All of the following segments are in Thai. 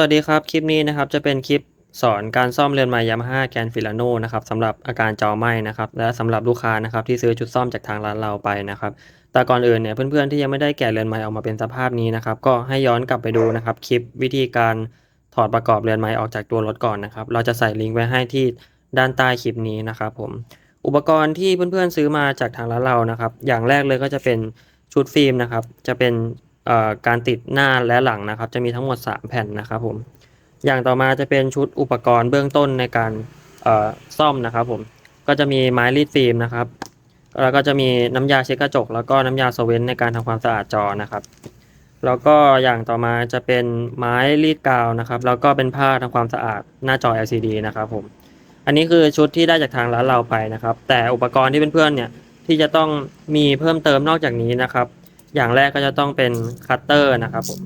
วัสดีครับ คลิปนี้นะครับจะเป็นคลิปสอนการซ่อมเรือนไม้ยามาฮ่าแกนฟิลาโนนะครับสำหรับอาการจอไหม้นะครับและสำหรับลูกค้านะครับที่ซื้อชุดซ่อมจากทางร้านเราไปนะครับแต่ก่อนอื่นเนี่ยเพื่อนๆที่ยังไม่ได้แกะเรือนไม้ออกมาเป็นสภาพนี้นะครับก็ให้ย้อนกลับไปดูนะครับคลิปวิธีการถอดประกอบเรือนไม้ออกจากตัวรถก่อนนะครับเราจะใส่ลิงก์ไว้ให้ที่ด้านใต้คลิปนี้นะครับผมอุปกรณ์ที่เพื่อนๆซื้อมาจากทางร้านเรานะครับอย่างแรกเลยก็จะเป็นชุดฟิล์มนะครับจะเป็น การติดหน้าและหลังนะครับ จะมีทั้งหมด 3 แผ่นนะครับผมอย่างต่อมาจะเป็นชุดอุปกรณ์เบื้องต้นในการซ่อมนะครับผมก็จะมีไม้รีดฟิล์มนะครับแล้วก็จะมีน้ำยาเช็ดกระจก แล้วก็น้ำยาโซเวนในการทำความสะอาดจอนะครับ แล้วก็อย่างต่อมาจะเป็นไม้รีดกาวนะครับ แล้วก็เป็นผ้าทำความสะอาดหน้าจอ LCD นะครับผมอันนี้คือชุดที่ได้จากทางร้านเราไปนะครับ แต่อุปกรณ์ที่เพื่อนๆเนี่ยที่จะต้องมีเพิ่มเติมนอกจากนี้นะครับ อย่างแรกก็จะต้องเป็นคัตเตอร์นะครับผม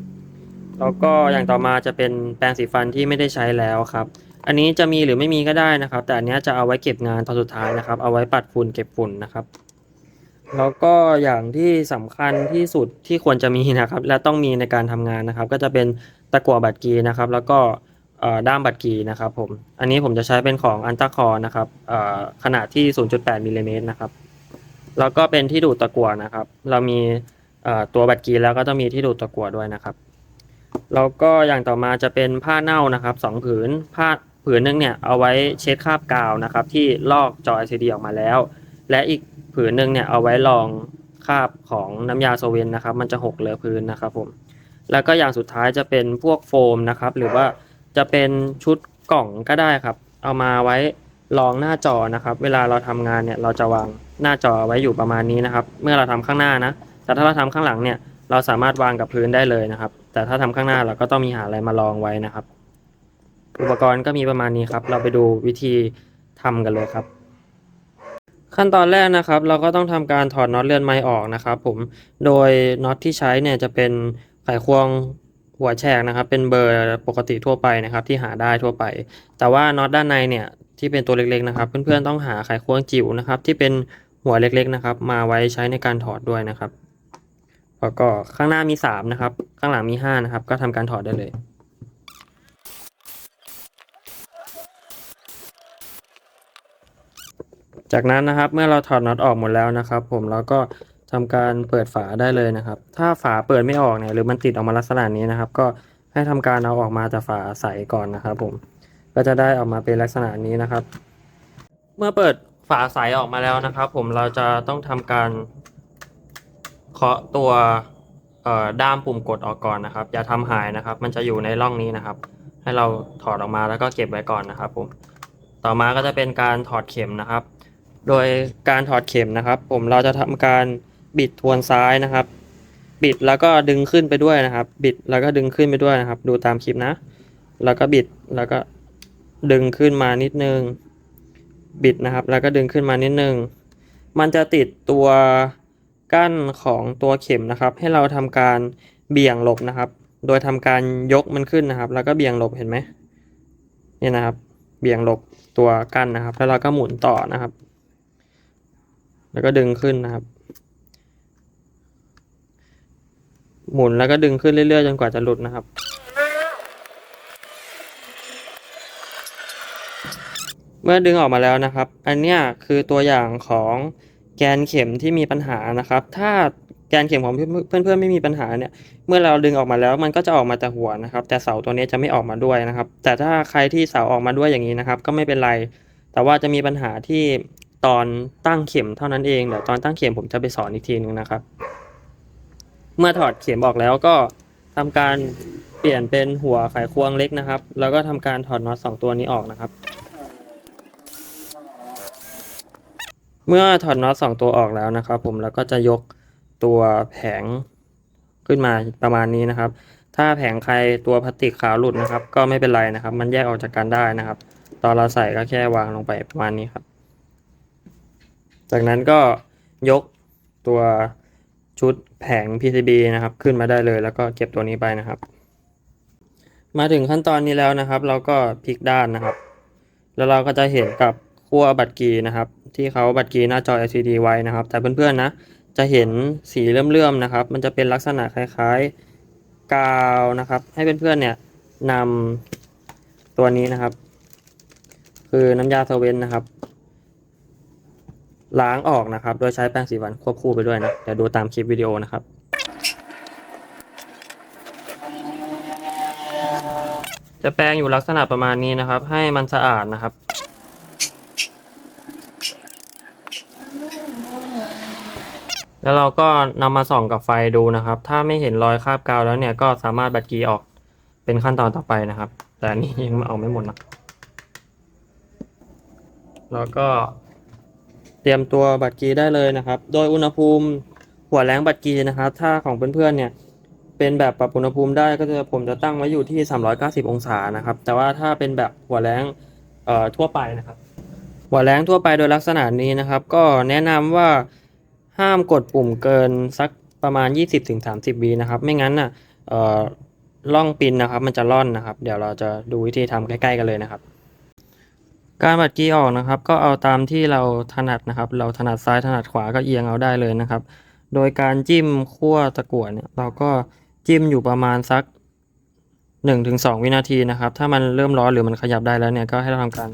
แล้วก็อย่างต่อมาจะเป็นแปรงสีฟันที่ไม่ได้ใช้แล้วครับ อันนี้จะมีหรือไม่มีก็ได้นะครับ แต่อันนี้จะเอาไว้เก็บงานตอนสุดท้ายนะครับ เอาไว้ปัดฝุ่นเก็บฝุ่นนะครับ แล้วก็อย่างที่สำคัญที่สุดที่ควรจะมีนะครับ และต้องมีในการทำงานนะครับ ก็จะเป็นตะกั่วบัตรกีนะครับ แล้วก็ด้ามบัตรกีนะครับผม อันนี้ผมจะใช้เป็นของอันตาคอนะครับขนาดที่ 0.8มิลลิเมตรนะครับ แล้วก็เป็นที่ดูดตะกั่วนะครับ เรามี ตัวบัตรกีแล้วก็ต้องมีที่ดูดตะกั่วด้วยนะครับแล้วก็อย่างต่อมาจะเป็นผ้าเน่านะครับสองผืนผ้าผืนหนึงเนี่ยเอาไว้เช็ดคราบกาวนะครับ ที่ลอกจอ LCD ออกมาแล้ว และอีกผืนหนึ่งเนี่ยเอาไว้รองคราบของน้ำยาโซเวนนะครับ มันจะหกเลอะพื้นนะครับผมแล้วก็อย่างสุดท้ายจะเป็นพวกโฟมนะครับ หรือว่าจะเป็นชุดกล่องก็ได้ครับ เอามาไว้รองหน้าจอนะครับ เวลาเราทำงานเนี่ยเราจะวางหน้าจอไว้อยู่ประมาณนี้นะครับ เมื่อเราทำข้างหน้านะ แต่ถ้าเราทำข้างหลังเนี่ยเราสามารถวางกับพื้นได้เลยนะครับ แต่ถ้าทำข้างหน้าเราก็ต้องมีหาอะไรมารองไว้นะครับ อุปกรณ์ก็มีประมาณนี้ครับ เราไปดูวิธีทำกันเลยครับ ขั้นตอนแรกนะครับ เราก็ต้องทำการถอดน็อตเลื่อนไม้ออกนะครับ ผมโดยน็อตที่ใช้เนี่ยจะเป็นไขควงหัวแฉกนะครับ เป็นเบอร์ปกติทั่วไปนะครับ ที่หาได้ทั่วไป แต่ว่าน็อตด้านในเนี่ยที่เป็นตัวเล็กๆนะครับ เพื่อนๆต้องหาไขควงจิ๋วนะครับ ที่เป็นหัวเล็กๆนะครับ มาไว้ใช้ในการถอดด้วยนะครับ แล้วก็ข้างหน้ามี3นะครับ ข้างหลังมี5นะครับ ก็ทำการถอดได้เลยจากนั้นนะครับเมื่อเราถอดน็อตออกหมดแล้วนะครับ ผมแล้วก็ทำการเปิดฝาได้เลยนะครับ ถ้าฝาเปิดไม่ออกเนี่ยหรือมันติดออกมาลักษณะนี้นะครับ ก็ให้ทำการเอาออกมาจากฝาใสก่อนนะครับ ผมก็จะได้ออกมาเป็นลักษณะนี้นะครับ เมื่อเปิดฝาใสออกมาแล้วนะครับ ผมเราจะต้องทำการ เคาะตัวด้ามปุ่มกดออกก่อนนะครับ อย่าทำหายนะครับ มันจะอยู่ในร่องนี้นะครับ ให้เราถอดออกมาแล้วก็เก็บไว้ก่อนนะครับผมต่อมาก็จะเป็นการถอดเข็มนะครับ โดยการถอดเข็มนะครับ ผมเราจะทำการบิดทวนซ้ายนะครับ บิดแล้วก็ดึงขึ้นไปด้วยนะครับ บิดแล้วก็ดึงขึ้นไปด้วยนะครับ ดูตามคลิปนะ แล้วก็บิดแล้วก็ดึงขึ้นมานิดนึง บิดนะครับ แล้วก็ดึงขึ้นมานิดนึง มันจะติดตัว กั้นของตัวเข็มนะครับ ให้เราทำการเบี่ยงหลบนะครับ โดยทำการยกมันขึ้นนะครับ แล้วก็เบี่ยงหลบเห็นไหมเนี่ยนะครับ เบี่ยงหลบตัวกั้นนะครับ แล้วเราก็หมุนต่อนะครับ แล้วก็ดึงขึ้นนะครับ หมุนแล้วก็ดึงขึ้นเรื่อยๆจนกว่าจะหลุดนะครับ เมื่อดึงออกมาแล้วนะครับ อันเนี้ยคือตัวอย่างของ แกนเข็มที่มีปัญหานะครับ ถ้าแกนเข็มของเพื่อนๆไม่มีปัญหาเนี่ย เมื่อเราดึงออกมาแล้วมันก็จะออกมาแต่หัวนะครับ แต่เสาตัวนี้จะไม่ออกมาด้วยนะครับ แต่ถ้าใครที่เสาออกมาด้วยอย่างนี้นะครับ ก็ไม่เป็นไร แต่ว่าจะมีปัญหาที่ตอนตั้งเข็มเท่านั้นเองเดี๋ยวตอนตั้งเข็มผมจะไปสอนอีกทีนึงนะครับ เมื่อถอดเข็มออกแล้วก็ทำการเปลี่ยนเป็นหัวไขควงเล็กนะครับ แล้วก็ทำการถอดน็อตสองตัวนี้ออกนะครับ เมื่อถอดน็อตสองตัวออกแล้วนะครับ ผมแล้วก็จะยกตัวแผงขึ้นมาประมาณนี้นะครับ ถ้าแผงใครตัวพลาสติกขาวหลุดนะครับ ก็ไม่เป็นไรนะครับ มันแยกออกจากกันได้นะครับ ตอนเราใส่ก็แค่วางลงไปประมาณนี้ครับ จากนั้นก็ยกตัวชุดแผง PCB นะครับ ขึ้นมาได้เลย แล้วก็เก็บตัวนี้ไปนะครับ มาถึงขั้นตอนนี้แล้วนะครับ เราก็พลิกด้านนะครับ แล้วเราก็จะเห็นกับขั้วบัตรกีนะครับ ที่เขาบัตรกีหน้าจอ LCD ไว้นะครับ แต่เพื่อนๆนะจะเห็นสีเลื่อมๆนะครับ มันจะเป็นลักษณะคล้ายๆกาวนะครับ ให้เพื่อนๆเนี่ยนำตัวนี้นะครับ คือน้ำยาเซเว่นนะครับ ล้างออกนะครับ โดยใช้แปรงสีฟันควบคู่ไปด้วยนะเดี๋ยวดูตามคลิปวิดีโอนะครับจะแปรงอยู่ลักษณะประมาณนี้นะครับ ให้มันสะอาดนะครับ แล้วเราก็นำมาส่องกับไฟดูนะครับ ถ้าไม่เห็นรอยคราบกาวแล้วเนี่ยก็สามารถบัดกีออกเป็นขั้นตอนต่อไปนะครับ แต่อันนี้ยังเอาไม่หมดนะแล้วก็เตรียมตัวบัดกีได้เลยนะครับ โดยอุณหภูมิหัวแรงบัดกีนะครับ ถ้าของเพื่อนๆเนี่ยเป็นแบบปรับอุณหภูมิได้ก็จะผมจะตั้งไว้อยู่ที่ 390 องศานะครับ แต่ว่าถ้าเป็นแบบหัวแรงทั่วไปนะครับ หัวแรงทั่วไปโดยลักษณะนี้นะครับ ก็แนะนำว่า ห้ามกดปุ่มเกินสักประมาณ 20-30วินะครับ ไม่งั้นน่ะเอ่อล่องปินนะครับ มันจะล่อนนะครับ เดี๋ยวเราจะดูวิธีทำใกล้ๆกันเลยนะครับ การบัดกี้ออกนะครับ ก็เอาตามที่เราถนัดนะครับ เราถนัดซ้ายถนัดขวาก็เอียงเอาได้เลยนะครับ โดยการจิ้มขั้วตะกั่วเนี่ยเราก็จิ้มอยู่ประมาณสัก 1-2 วินาทีนะครับ ถ้ามันเริ่มร้อนหรือมันขยับได้แล้วเนี่ยก็ให้เราทำการ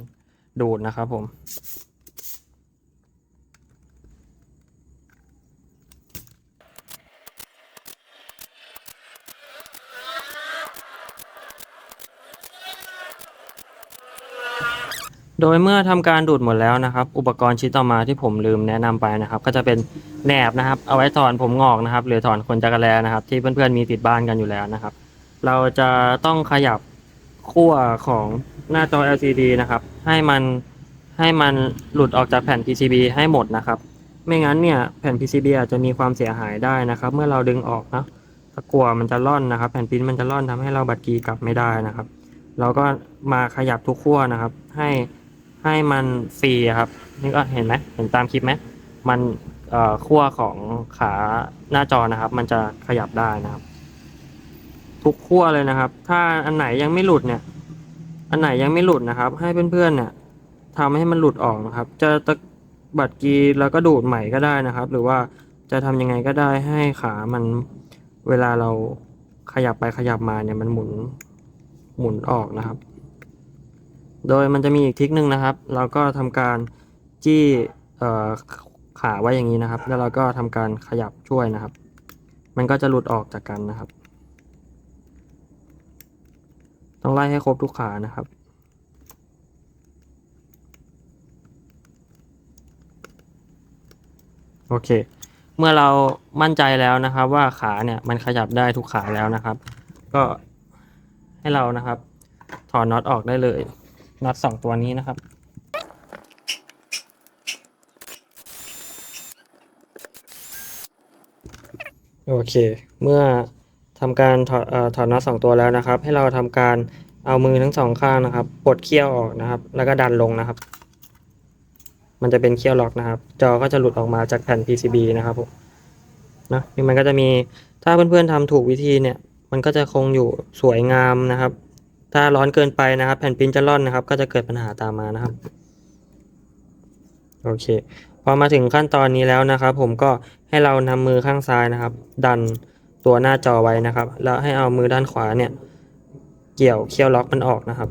ดูดนะครับผม โดยเมื่อทำการดูดหมดแล้วนะครับ อุปกรณ์ชิ้นต่อมาที่ผมลืมแนะนำไปนะครับ ก็จะเป็นแหนบนะครับ เอาไว้ถอนผมงอกนะครับ หรือถอนขนจักรแลนะครับ ที่เพื่อนๆมีติดบ้านกันอยู่แล้วนะครับ เราจะต้องขยับขั้วของหน้าจอ LCD นะครับ ให้มันให้มันหลุดออกจากแผ่น PCB ให้หมดนะครับ ไม่งั้นเนี่ยแผ่น PCB อาจจะมีความเสียหายได้นะครับ เมื่อเราดึงออกนะตะกั่วมันจะล่อนนะครับ แผ่นปิ้นมันจะล่อนทำให้เราบัดกีกลับไม่ได้นะครับ เราก็มาขยับทุกขั้วนะครับ ให้ ให้มันฟรีครับ นี่ก็เห็นไหมเห็นตามคลิปไหมมันขั้วของขาหน้าจอนะครับ มันจะขยับได้นะครับ ทุกขั้วเลยนะครับ ถ้าอันไหนยังไม่หลุดเนี่ย อันไหนยังไม่หลุดนะครับ ให้เพื่อนๆเนี่ยทำให้มันหลุดออกนะครับ จะตะบัดกีแล้วก็ดูดใหม่ก็ได้นะครับ หรือว่าจะทำยังไงก็ได้ให้ขามันเวลาเราขยับไปขยับมาเนี่ยมันหมุนหมุนออกนะครับ โดยมันจะมีอีกทิกหนึ่งนะครับ เราก็ทำการจี้เอ่อขาไว้อย่างนี้นะครับ แล้วเราก็ทำการขยับช่วยนะครับ มันก็จะหลุดออกจากกันนะครับ ต้องไล่ให้ครบทุกขานะครับโอเค เมื่อเรามั่นใจแล้วนะครับว่าขาเนี่ยมันขยับได้ทุกขาแล้วนะครับ ก็ให้เรานะครับ ถอดน็อตออกได้เลย น็อตสองตัวนี้นะครับ โอเค เมื่อทำการถอดเอ่อถอดน็อตสองตัวแล้วนะครับ ให้เราทำการเอามือทั้งสองข้างนะครับปลดเขี้ยวออกนะครับ แล้วก็ดันลงนะครับ มันจะเป็นเขี้ยวล็อกนะครับ จอก็จะหลุดออกมาจากแผ่น PCB นะครับผมนะนี่มันก็จะมีถ้าเพื่อนๆทำถูกวิธีเนี่ย มันก็จะคงอยู่สวยงามนะครับ ถ้าร้อนเกินไปนะครับ แผ่นปริ้นจะร่อนนะครับ ก็จะเกิดปัญหาตามมานะครับ โอเค พอมาถึงขั้นตอนนี้แล้วนะครับ ผมก็ให้เรานำมือข้างซ้ายนะครับ ดันตัวหน้าจอไว้นะครับ แล้วให้เอามือด้านขวาเนี่ย เกี่ยวเคี่ยวล็อกมันออกนะครับ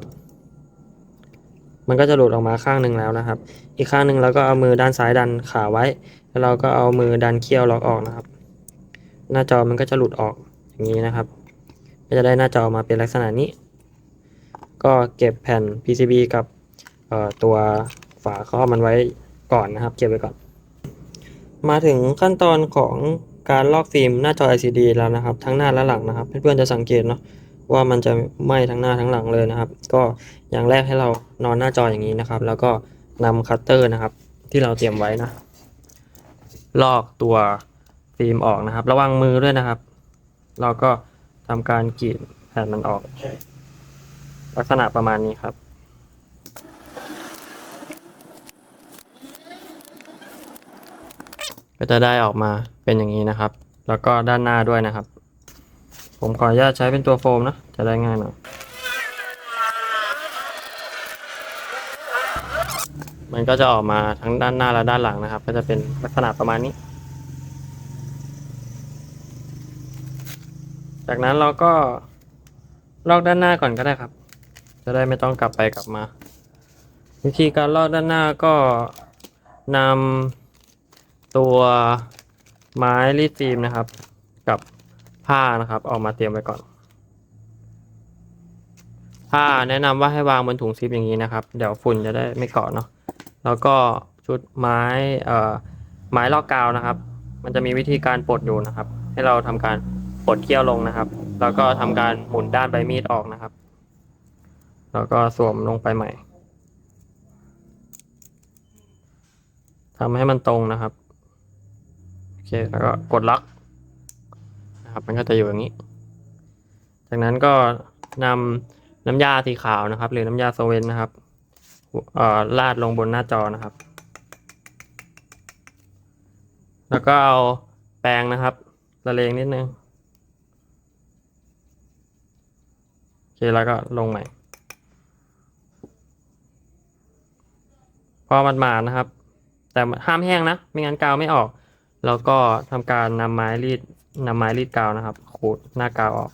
มันก็จะหลุดออกมาข้างหนึ่งแล้วนะครับ อีกข้างหนึ่งเราก็เอามือด้านซ้ายดันขาไว้ แล้วเราก็เอามือดันเคี่ยวล็อกออกนะครับ หน้าจอมันก็จะหลุดออกอย่างนี้นะครับ ก็จะได้หน้าจอมาเป็นลักษณะนี้ ก็เก็บแผ่น PCB กับตัวฝาครอบมันไว้ก่อนนะครับ เก็บไว้ก่อน มาถึงขั้นตอนของการลอกฟิล์มหน้าจอ LCD แล้วนะครับ ทั้งหน้าและหลังนะครับ เพื่อนๆจะสังเกตเนาะว่ามันจะไหม้ทั้งหน้าทั้งหลังเลยนะครับ ก็อย่างแรกให้เรานอนหน้าจออย่างนี้นะครับ แล้วก็นำคัตเตอร์นะครับ ที่เราเตรียมไว้นะ ลอกตัวฟิล์มออกนะครับ ระวังมือด้วยนะครับ เราก็ทำการกรีดแผ่นมันออก ลักษณะประมาณนี้ครับ ก็จะได้ออกมาเป็นอย่างนี้นะครับ แล้วก็ด้านหน้าด้วยนะครับ ผมขออนุญาตใช้เป็นตัวโฟมนะจะได้ง่ายหน่อยมันก็จะออกมาทั้งด้านหน้าและด้านหลังนะครับ ก็จะเป็นลักษณะประมาณนี้ จากนั้นเราก็ลอกด้านหน้าก่อนก็ได้ครับ จะได้ไม่ต้องกลับไปกลับมา วิธีการลอกด้านหน้าก็นำตัวไม้รีดฟิล์มนะครับ กับผ้านะครับ ออกมาเตรียมไว้ก่อน ผ้าแนะนำว่าให้วางบนถุงซิปอย่างนี้นะครับ เดี๋ยวฝุ่นจะได้ไม่เกาะเนาะแล้วก็ชุดไม้เอ่อไม้ลอกกาวนะครับ มันจะมีวิธีการปลดอยู่นะครับ ให้เราทำการปลดเกี้ยวลงนะครับ แล้วก็ทำการหมุนด้านใบมีดออกนะครับ แล้วก็สวมลงไปใหม่ทำให้มันตรงนะครับ โอเค แล้วก็กดล็อกนะครับ มันก็จะอยู่อย่างนี้ จากนั้นก็นำน้ำยาสีขาวนะครับ หรือน้ำยาโซเวนนะครับเอ่อราดลงบนหน้าจอนะครับ แล้วก็เอาแปรงนะครับละเลงนิดนึง โอเค แล้วก็ลงใหม่ พ อมันมานะครับ แต่ห้ามแห้งนะไม่งั้นกาวไม่ออก แล้วก็ทำการนำไม้รีดนำไม้รีดกาวนะครับขูดหน้ากาวออก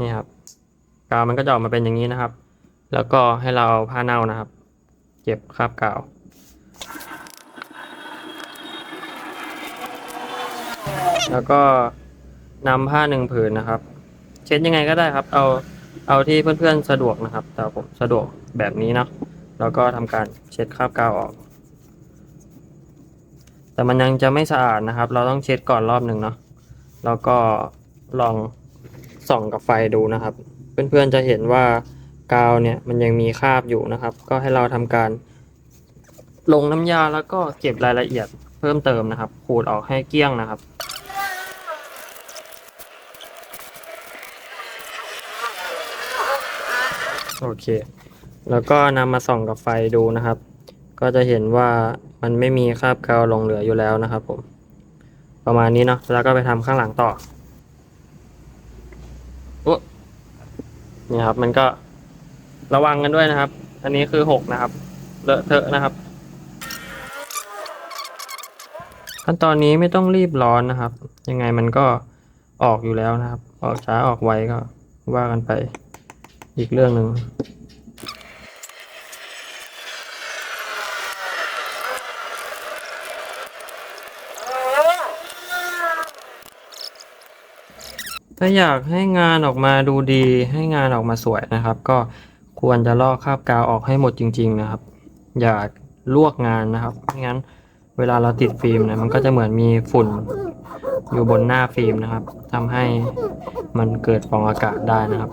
นี่ครับกาวมันก็จะออกมาเป็นอย่างนี้นะครับ แล้วก็ให้เราเอาผ้าเน่านะครับ เก็บคราบกาวแล้วก็นำผ้าหนึ่งผืนนะครับ เช็ดยังไงก็ได้ครับ เอาเอาที่เพื่อนๆสะดวกนะครับ แต่ผมสะดวกแบบนี้เนาะแล้วก็ทำการเช็ดคราบกาวออก แต่มันยังจะไม่สะอาดนะครับ เราต้องเช็ดก่อนรอบหนึ่งเนาะแล้วก็ลองส่องกับไฟดูนะครับ เพื่อนๆจะเห็นว่ากาวเนี่ยมันยังมีคราบอยู่นะครับ ก็ให้เราทำการ ลงน้ำยาแล้วก็เก็บรายละเอียดเพิ่มเติมนะครับ ขูดออกให้เกลี้ยงนะครับ โอเค แล้วก็นำมาส่องกับไฟดูนะครับ ก็จะเห็นว่ามันไม่มีคราบกาวหลงเหลืออยู่แล้วนะครับผมประมาณนี้เนาะแล้วก็ไปทำข้างหลังต่ออุ๊นี่ครับ มันก็ระวังกันด้วยนะครับ อันนี้คือหกนะครับ เลอะเทอะนะครับ ขั้นตอนนี้ไม่ต้องรีบร้อนนะครับ ยังไงมันก็ออกอยู่แล้วนะครับ ออกช้าออกไวก็ว่ากันไป อีกเรื่องหนึ่งถ้าอยากให้งานออกมาดูดีให้งานออกมาสวยนะครับ ก็ควรจะลอกคราบกาวออกให้หมดจริง ๆ นะครับ อย่าลวกงานนะครับไม่งั้นเวลาเราติดฟิล์มเนี่ยมันก็จะเหมือนมีฝุ่นอยู่บนหน้าฟิล์มนะครับทำให้มันเกิดฟองอากาศได้นะครับ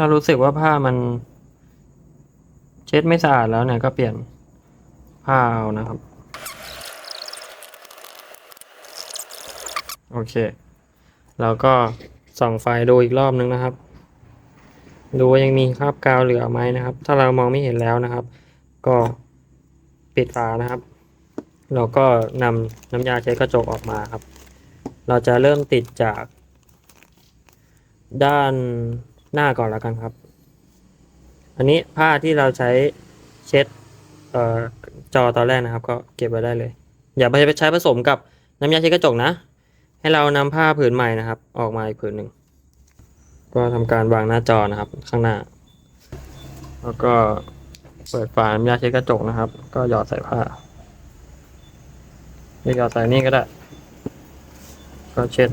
ถ้ารู้สึกว่าผ้ามัน เช็ดไม่สะอาดแล้วเนี่ยก็เปลี่ยนผ้าเอานะครับ โอเค แล้วก็ส่องไฟดูอีกรอบนึงนะครับ ดูว่ายังมีคราบกาวเหลือไหมนะครับ ถ้าเรามองไม่เห็นแล้วนะครับ ก็ปิดฝานะครับ เราก็นำน้ำยาเช็ดกระจกออกมาครับ เราจะเริ่มติดจากด้าน หน้าก่อนแล้วกันครับ อันนี้ผ้าที่เราใช้เช็ดเอ่อจอตอนแรกนะครับ ก็เก็บไว้ได้เลย อย่าไปใช้ผสมกับน้ำยาเช็ดกระจกนะ ให้เรานำผ้าผืนใหม่นะครับ ออกมาอีกผืนหนึ่งก็ทำการวางหน้าจอนะครับข้างหน้า แล้วก็เปิดฝาน้ำยาเช็ดกระจกนะครับ ก็หยอดใส่ผ้าไม่หยอดใส่นี่ก็ได้ ก็เช็ด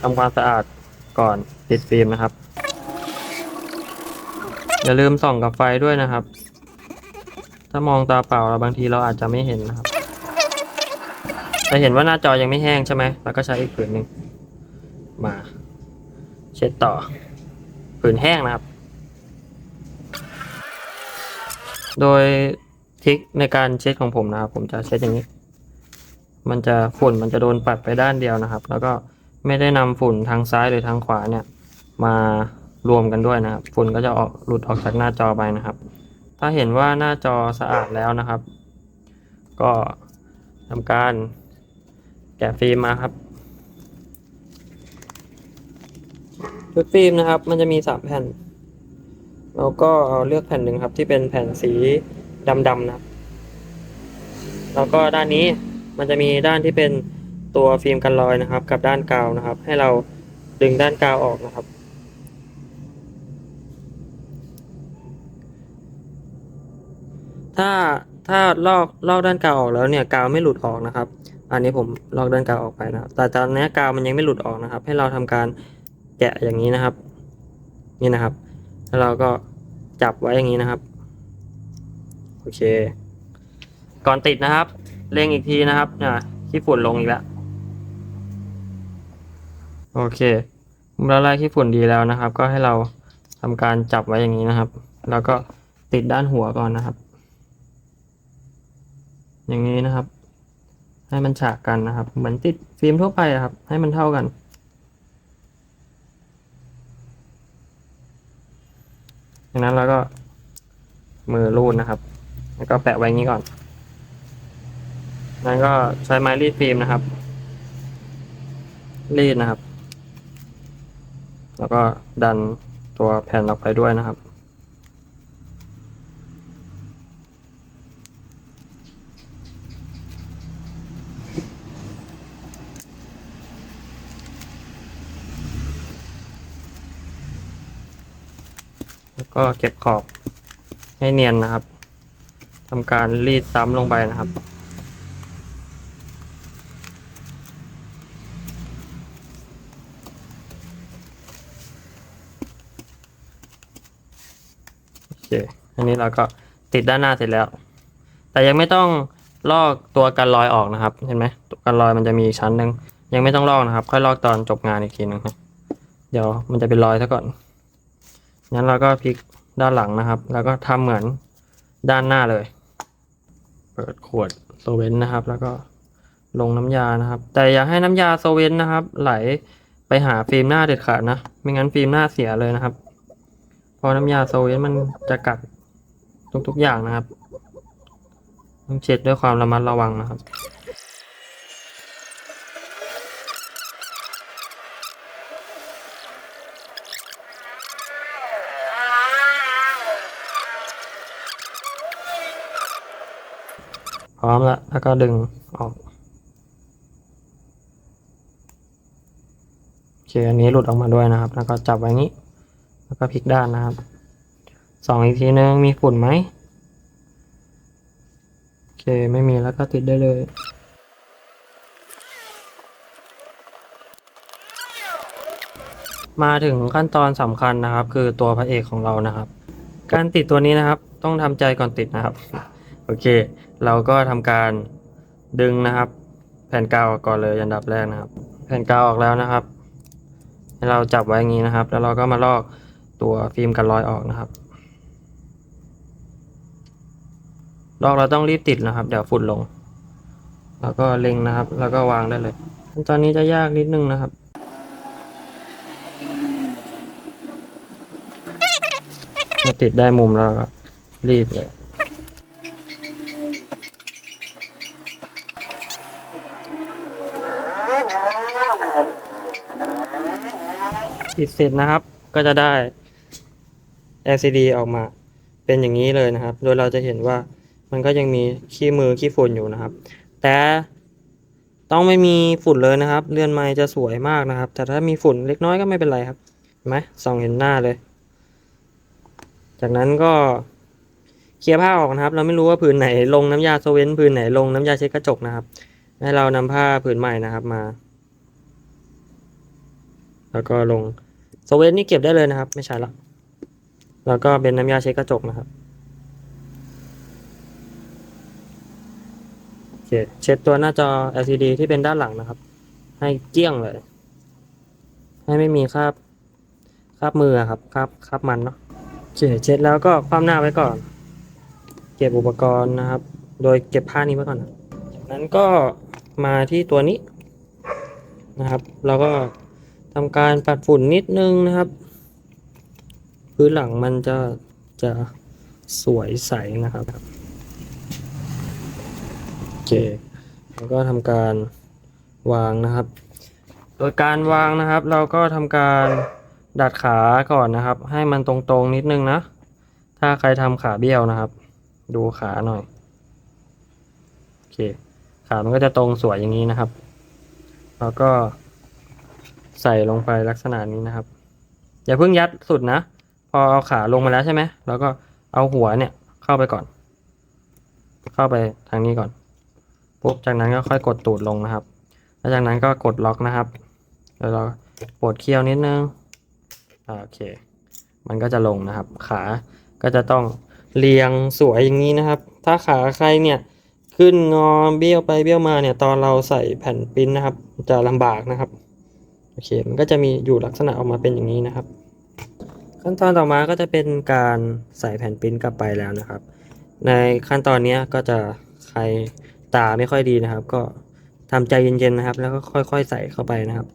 ทำความสะอาด ก่อนติดฟิล์มนะครับ อย่าลืมส่องกับไฟด้วยนะครับ ถ้ามองตาเปล่าเราบางทีเราอาจจะไม่เห็นนะครับจะเห็นว่าหน้าจอยังไม่แห้งใช่ไหมแล้วก็ใช้อีกผืนหนึ่งมา เช็ดต่อ ผืนแห้งนะครับ โดยทิคในการเช็ดของผมนะครับ ผมจะเช็ดอย่างนี้ มันจะฝุ่นมันจะโดนปัดไปด้านเดียวนะครับ แล้วก็ ไม่ได้นำฝุ่นทางซ้ายหรือทางขวาเนี่ยมารวมกันด้วยนะครับ ฝุ่นก็จะออกหลุดออกจากหน้าจอไปนะครับ ถ้าเห็นว่าหน้าจอสะอาดแล้วนะครับ ก็ทำการแกะฟิล์มมาครับชุดฟิล์มนะครับ มันจะมีสามแผ่นเราก็เอาเลือกแผ่นหนึ่งครับ ที่เป็นแผ่นสีดำๆนะครับแล้วก็ด้านนี้มันจะมีด้านที่เป็น ตัวฟิล์มกันรอยนะครับ กับด้านกาวนะครับ ให้เราดึงด้านกาวออกนะครับ ถ้าถ้าลอกลอกด้านกาวออกแล้วเนี่ยกาวไม่หลุดออกนะครับ อันนี้ผมลอกด้านกาวออกไปนะครับ แต่ตอนนี้กาวมันยังไม่หลุดออกนะครับ ให้เราทำการแกะอย่างนี้นะครับ นี่นะครับ แล้วเราก็จับไว้อย่างนี้นะครับ โอเค ก่อนติดนะครับ เล็งอีกทีนะครับเนี่ยขี้ฝุ่นลงอีกแล้ว โอเคเราไล่ขี้ฝุ่นดีแล้วนะครับ ก็ให้เราทำการจับไว้อย่างนี้นะครับ แล้วก็ติดด้านหัวก่อนนะครับ อย่างนี้นะครับ ให้มันฉากกันนะครับ เหมือนติดฟิล์มทั่วไปครับ ให้มันเท่ากันจากนั้นเราก็มือรูดนะครับ แล้วก็แปะไว้อย่างนี้ก่อนนั้นก็ใช้ไม้รีดฟิล์มนะครับ รีดนะครับ แล้วก็ดันตัวแผ่นออกไปด้วยนะครับ แล้วก็เก็บขอบให้เนียนนะครับทำการรีดซ้ำลงไปนะครับ โอเค อั นี้เราก็ติดด้านหน้าเสร็จแล้ว แต่ยังไม่ต้องลอกตัวกันรอยออกนะครับ เห็นไหมตัวกันรอยมันจะมีชั้นหนึ่งยังไม่ต้องลอกนะครับ ค่อยลอกตอนจบงานอีกทีหนึงนะเดี๋ยวมันจะเป็นรอยซะก่อนงั้นเราก็พลิกด้านหลังนะครับ แล้วก็ทำเหมือนด้านหน้าเลย เปิดขวดโซเวนนะครับ แล้วก็ลงน้ำยานะครับ แต่อย่าให้น้ำยาโซเวนนะครับ ไหลไปหาฟิล์มหน้าเด็ดขาดนะ ไม่งั้นฟิล์มหน้าเสียเลยนะครับพราะน้ำยาโซเวนมันจะกัด ทุกๆอย่างนะครับ ต้องเช็ดด้วยความระมัดระวังนะครับพร้อมแล้วแล้วก็ดึงออกโอเคอันนี้หลุดออกมาด้วยนะครับ แล้วก็จับไว้งี้ แล้วก็พลิกด้านนะครับ สองอีกทีนึงมีฝุ่นไหมโอเคไม่มีแล้วก็ติดได้เลยมาถึงขั้นตอนสำคัญนะครับ คือตัวพระเอกของเรานะครับ การติดตัวนี้นะครับ ต้องทำใจก่อนติดนะครับ โอเค เราก็ทำการดึงนะครับ แผ่นกาวออกก่อนเลยอันดับแรกนะครับ แผ่นกาวออกแล้วนะครับให้เราจับไว้อย่างนี้นะครับ แล้วเราก็มาลอกตัวฟิล์มกันรอยออกนะครับ ลอกเราต้องรีบติดนะครับ เดี๋ยวฝุ่นลง แล้วก็เล็งนะครับ แล้วก็วางได้เลยขั้นตอนนี้จะยากนิดนึงนะครับติดได้มุมแล้วก็รีบเลยติดเสร็จนะครับ ก็จะได้ LCD ออกมาเป็นอย่างนี้เลยนะครับ โดยเราจะเห็นว่า มันก็ยังมีขี้มือขี้ฝุ่นอยู่นะครับ แต่ต้องไม่มีฝุ่นเลยนะครับเรือนไม้จะสวยมากนะครับ แต่ถ้ามีฝุ่นเล็กน้อยก็ไม่เป็นไรครับเห็นไหมส่องเห็นหน้าเลย จากนั้นก็เคลียร์ผ้าออกนะครับ เราไม่รู้ว่าผืนไหนลงน้ำยาโซเวนผืนไหนลงน้ำยาเช็ดกระจกนะครับ ให้เรานำผ้าผืนใหม่นะครับมา แล้วก็ลงโซเวนนี่เก็บได้เลยนะครับ ไม่ใช่ละแล้วก็เป็นน้ำยาเช็ดกระจกนะครับโอ เช็ดตัวหน้าจอ LCD ที่เป็นด้านหลังนะครับ ให้เกลี้ยงเลย ให้ไม่มีคราบคราบมือครับคราบคราบมันเนาะโอเคเช็ดแล้วก็คว่ำหน้าไว้ก่อน เก็บอุปกรณ์นะครับ โดยเก็บผ้านี้ไว้ก่อนนะจากนั้นก็มาที่ตัวนี้นะครับ เราก็ทำการปัดฝุ่นนิดนึงนะครับ พื้นหลังมันจะจะสวยใสนะครับ เค แล้วก็ทำการวางนะครับ โดยการวางนะครับ เราก็ทำการดัดขาก่อนนะครับ ให้มันตรงๆนิดนึงนะ ถ้าใครทำขาเบี้ยวนะครับ ดูขาหน่อย โอเคเค ขามันก็จะตรงสวยอย่างนี้นะครับ แล้วก็ใส่ลงไปลักษณะนี้นะครับ อย่าเพิ่งยัดสุดนะ พอเอาขาลงมาแล้วใช่ไหมแล้วก็เอาหัวเนี่ยเข้าไปก่อน เข้าไปทางนี้ก่อน ปุ๊บจากนั้นก็ค่อยกดตูดลงนะครับ แล้วจากนั้นก็กดล็อกนะครับแล้วเราปวดเคี้ยวนิดนึงอโอเค มันก็จะลงนะครับ ขาก็จะต้องเรียงสวยอย่างนี้นะครับ ถ้าขาใครเนี่ยขึ้นงอเบี้ยวไปเบี้ยวมาเนี่ยตอนเราใส่แผ่นปิ้นนะครับ จะลำบากนะครับโอเค มันก็จะมีอยู่ลักษณะออกมาเป็นอย่างนี้นะครับ ขั้นตอนต่อมาก็จะเป็นการใส่แผ่นปิ้นกลับไปแล้วนะครับ ในขั้นตอนนี้ก็จะใคร ตาไม่ค่อยดีนะครับ ก็ทำใจเย็นๆนะครับ แล้วก็ค่อย ๆ ใส่เข้าไปนะครับ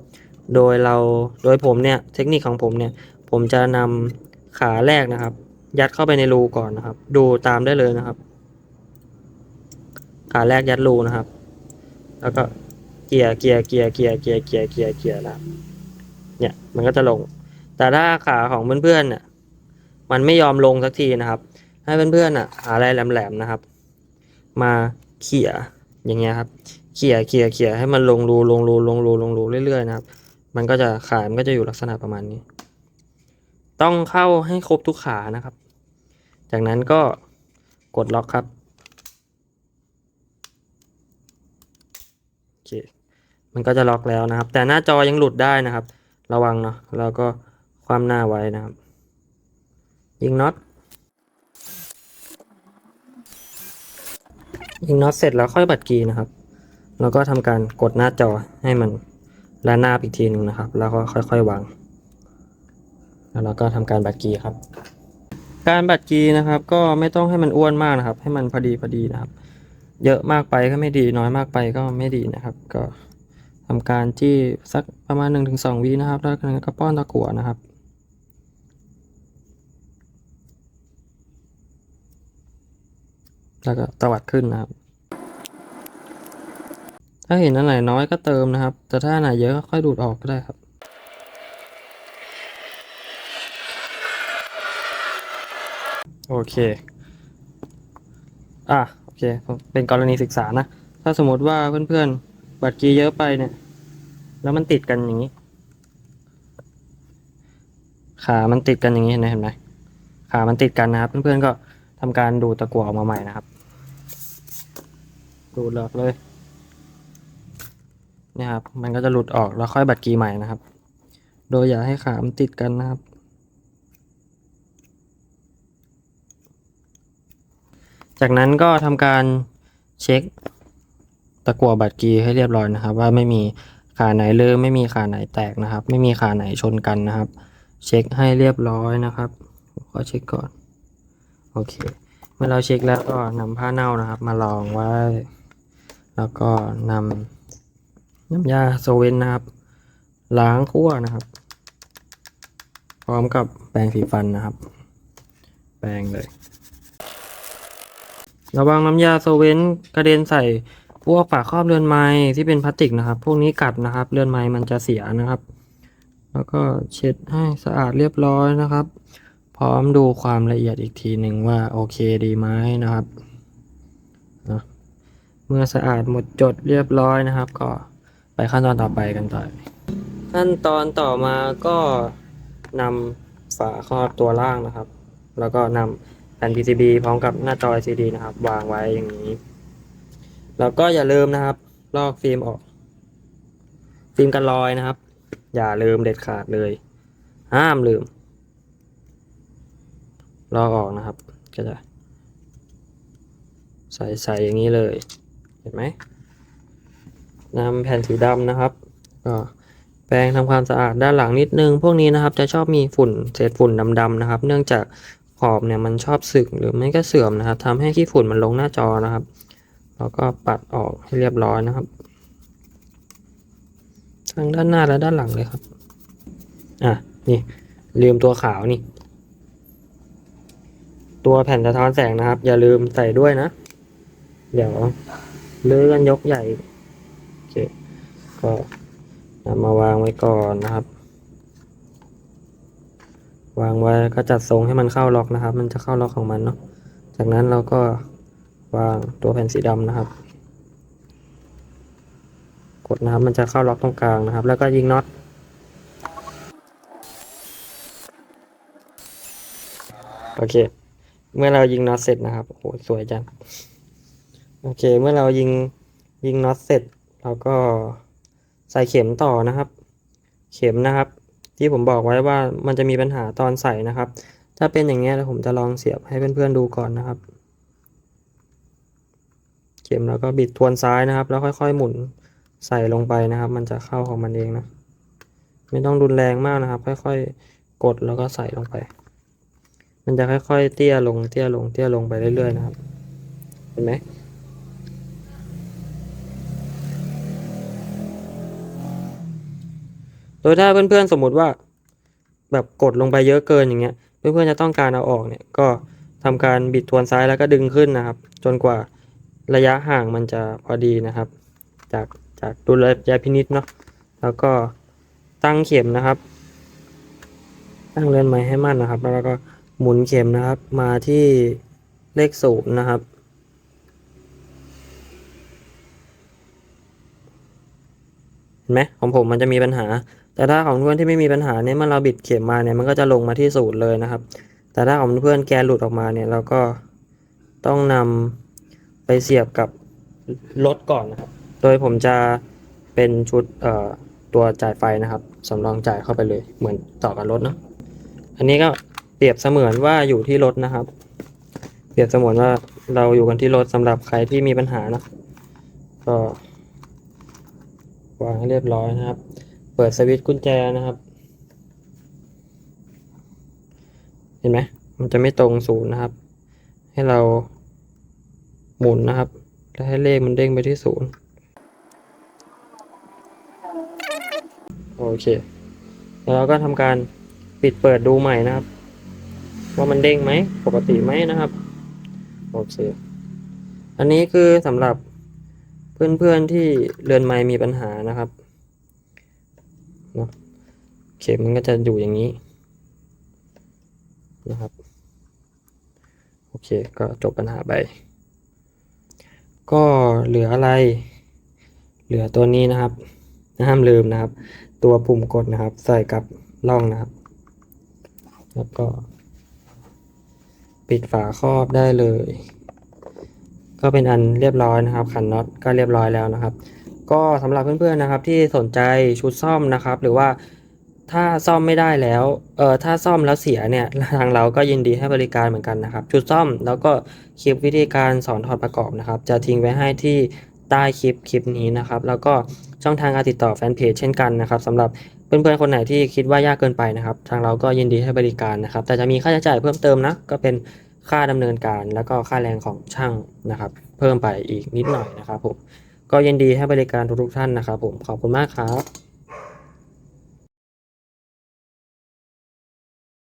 โดยเราโดยผมเนี่ยเทคนิคของผมเนี่ย ผมจะนำขาแรกนะครับ ยัดเข้าไปในรูก่อนนะครับ ดูตามได้เลยนะครับ ขาแรกยัดรูนะครับ แล้วก็เกียร์เกียร์เกียร์เกียร์เกียร์เกียร์เกียร์เกียร์นะครับเนี่ยมันก็จะลง แต่ถ้าขาของเพื่อนๆเนี่ยมันไม่ยอมลงสักทีนะครับ ให้เพื่อนๆอะหาอะไรแหลมๆนะครับ มา เขี่ยอย่างเงี้ยครับเขี่ยเขี่ยเขี่ยให้มันลงรูลงรูลงรูลงรูเรื่อยๆนะครับ มันก็จะขามันก็จะอยู่ลักษณะประมาณนี้ ต้องเข้าให้ครบทุกขานะครับ จากนั้นก็กดล็อกครับโอเคมันก็จะล็อกแล้วนะครับ แต่หน้าจอยังหลุดได้นะครับ ระวังเนาะแล้วก็ความหน้าไว้นะครับ ยิงน็อต ยิงน็อตเสร็จแล้วค่อยบัดกีนะครับ แล้วก็ทำการกดหน้าจอให้มันระนาบอีกทีหนึ่งนะครับ แล้วก็ค่อยๆวาง แล้วเราก็ทำการบัดกีครับ การบัดกีนะครับ ก็ไม่ต้องให้มันอ้วนมากนะครับ ให้มันพอดีพอดีนะครับ เยอะมากไปก็ไม่ดีน้อยมากไปก็ไม่ดีนะครับ ก็ทำการที่สักประมาณ1-2วินะครับ แล้วก็ป้อนตะกั่วนะครับ แล้วก็ตวัดขึ้นนะครับ ถ้าเห็นอันไหนน้อยก็เติมนะครับ แต่ถ้าอันไหนเยอะก็ค่อยดูดออกก็ได้ครับโอเค อะ โอเค เป็นกรณีศึกษานะ ถ้าสมมติว่าเพื่อนๆ บัตรกีเยอะไปเนี่ย แล้วมันติดกันอย่างนี้ ขา มันติดกันอย่างนี้เห็นไหม ขา มันติดกันนะครับ เพื่อนๆ ก็ ทำการดูดตะกั่วออกมาใหม่นะครับ ดูดออกเลยนี่ครับ มันก็จะหลุดออกแล้วค่อยบัตรกีใหม่นะครับ โดยอย่าให้ขามติดกันนะครับ จากนั้นก็ทำการเช็คตะกั่วบัตรกีให้เรียบร้อยนะครับ ว่าไม่มีขาไหนเลอไม่มีขาไหนแตกนะครับ ไม่มีขาไหนชนกันนะครับ เช็คให้เรียบร้อยนะครับขอเช็คก่อน อเค เมื่อเราเช็คแล้วก็นำผ้าเน่านะครับ มาลองไว้ แล้วก็นำน้ำยาโซเวนนะครับ ล้างคั่วนะครับ พร้อมกับแปรงสีฟันนะครับ แปรงเลย ระวังน้ำยาโซเวนกระเด็นใส่พวกฝาครอบเรือนไม้ที่เป็นพลาสติกนะครับ พวกนี้กัดนะครับ เรือนไม้มันจะเสียนะครับ แล้วก็เช็ดให้สะอาดเรียบร้อยนะครับ พร้อมดูความละเอียดอีกทีหนึ่งว่าโอเคดีไหมนะครับนะเมื่อสะอาดหมดจดเรียบร้อยนะครับ ก็ไปขั้นตอนต่อไปกันต่อขั้นตอนต่อมาก็นำฝาครอบตัวล่างนะครับ แล้วก็นำแผ่น PCB พร้อมกับหน้าจอ LCD นะครับ วางไว้อย่างนี้ แล้วก็อย่าลืมนะครับ ลอกฟิล์มออก ฟิล์มกันรอยนะครับ อย่าลืมเด็ดขาดเลย ห้ามลืม ลอกออกนะครับ ก็จะ ใส่ใส่อย่างนี้เลย เห็นไหมนำแผ่นสีดำนะครับก็แปรงทำความสะอาดด้านหลังนิดนึง พวกนี้นะครับจะชอบมีฝุ่นเศษฝุ่นดำๆนะครับ เนื่องจากขอบเนี่ยมันชอบสึกหรือไม่ก็เสื่อมนะครับทำให้ขี้ฝุ่นมันลงหน้าจอนะครับ แล้วก็ปัดออกให้เรียบร้อยนะครับ ทั้งด้านหน้าและด้านหลังเลยครับ อะนี่ลืมตัวขาวนี่ ตัวแผ่นสะท้อนแสงนะครับ อย่าลืมใส่ด้วยนะ เดี๋ยวเลื่อนยกใหญ่โอเคก็นำมาวางไว้ก่อนนะครับ วางไว้ก็จัดทรงให้มันเข้าล็อกนะครับ มันจะเข้าล็อกของมันเนาะจากนั้นเราก็วางตัวแผ่นสีดำนะครับ กดนะครับ มันจะเข้าล็อกตรงกลางนะครับ แล้วก็ยิงน็อตโอเค เมื่อเรายิงน็อตเสร็จนะครับโอ้โหสวยจังโอเค เมื่อเรายิงยิงน็อตเสร็จ เราก็ใส่เข็มต่อนะครับ เข็มนะครับ ที่ผมบอกไว้ว่ามันจะมีปัญหาตอนใส่นะครับ ถ้าเป็นอย่างเงี้ยเดี๋ยวผมจะลองเสียบให้เพื่อนๆดูก่อนนะครับ เข็มแล้วก็บิดทวนซ้ายนะครับ แล้วค่อย ๆ หมุนใส่ลงไปนะครับ มันจะเข้าของมันเองนะ ไม่ต้องรุนแรงมากนะครับ ค่อย ๆ กดแล้วก็ใส่ลงไป มันจะค่อยๆ เตี้ยลงเตี้ยลงเตี้ยลงไปเรื่อยๆนะครับ เห็นไหมโดยถ้าเพื่อนๆสมมุติว่า แบบกดลงไปเยอะเกินอย่างเงี้ย เพื่อนๆจะต้องการเอาออกเนี่ยก็ทำการบิดทวนซ้ายแล้วก็ดึงขึ้นนะครับ จนกว่าระยะห่างมันจะพอดีนะครับ จากจากดุลยพินิจเนาะแล้วก็ตั้งเข็มนะครับ ตั้งเรือนไม้ให้มั่นนะครับ แล้วก็ หมุนเข็มนะครับ มาที่เลขศูนย์นะครับ เห็นไหมของผมมันจะมีปัญหา แต่ถ้าของเพื่อนที่ไม่มีปัญหาเนี่ยเมื่อเราบิดเข็มมาเนี่ยมันก็จะลงมาที่ศูนย์เลยนะครับ แต่ถ้าของเพื่อนแกนหลุดออกมาเนี่ยเราก็ต้องนำไปเสียบกับรถก่อนนะครับ โดยผมจะเป็นชุดตัวจ่ายไฟนะครับสำรองจ่ายเข้าไปเลยเหมือนต่อกับรถเนาะอันนี้ก็ เปรียบเสมือนว่าอยู่ที่รถนะครับ เปรียบเสมือนว่าเราอยู่กันที่รถสำหรับใครที่มีปัญหานะก็วางให้เรียบร้อยนะครับ เปิดสวิตช์กุญแจนะครับ เห็นไหมมันจะไม่ตรงศูนย์นะครับ ให้เราหมุนนะครับ แล้วให้เลขมันเด้งไปที่ศูนย์โอเค แล้วเราก็ทำการปิดเปิดดูใหม่นะครับ ว่ามันเด้งไหมปกติไหมนะครับโอเคอันนี้คือสำหรับเพื่อนๆที่เรือนไม้มีปัญหานะครับเนอะเข็มมันก็จะอยู่อย่างนี้นะครับโอเคก็จบปัญหาไป ก็เหลืออะไร เหลือตัวนี้นะครับห้ามลืมนะครับ ตัวปุ่มกดนะครับ ใส่กับร่องนะครับ แล้วก็ ปิดฝาครอบได้เลย ก็เป็นอันเรียบร้อยนะครับ ขันน็อตก็เรียบร้อยแล้วนะครับ ก็สำหรับเพื่อนๆนะครับ ที่สนใจชุดซ่อมนะครับ หรือว่าถ้าซ่อมไม่ได้แล้วเออถ้าซ่อมแล้วเสียเนี่ยทางเราก็ยินดีให้บริการเหมือนกันนะครับ ชุดซ่อมแล้วก็คลิปวิธีการสอนถอดประกอบนะครับ จะทิ้งไว้ให้ที่ใต้คลิปคลิปนี้นะครับ แล้วก็ช่องทางการติดต่อแฟนเพจเช่นกันนะครับสำหรับ เพื่อนๆคนไหนที่คิดว่ายากเกินไปนะครับ ทางเราก็ยินดีให้บริการนะครับ แต่จะมีค่าใช้จ่ายเพิ่มเติมนะ ก็เป็นค่าดำเนินการแล้วก็ค่าแรงของช่างนะครับ เพิ่มไปอีกนิดหน่อยนะครับผม ก็ยินดีให้บริการทุกๆท่านนะครับผม ขอบคุณมากครับ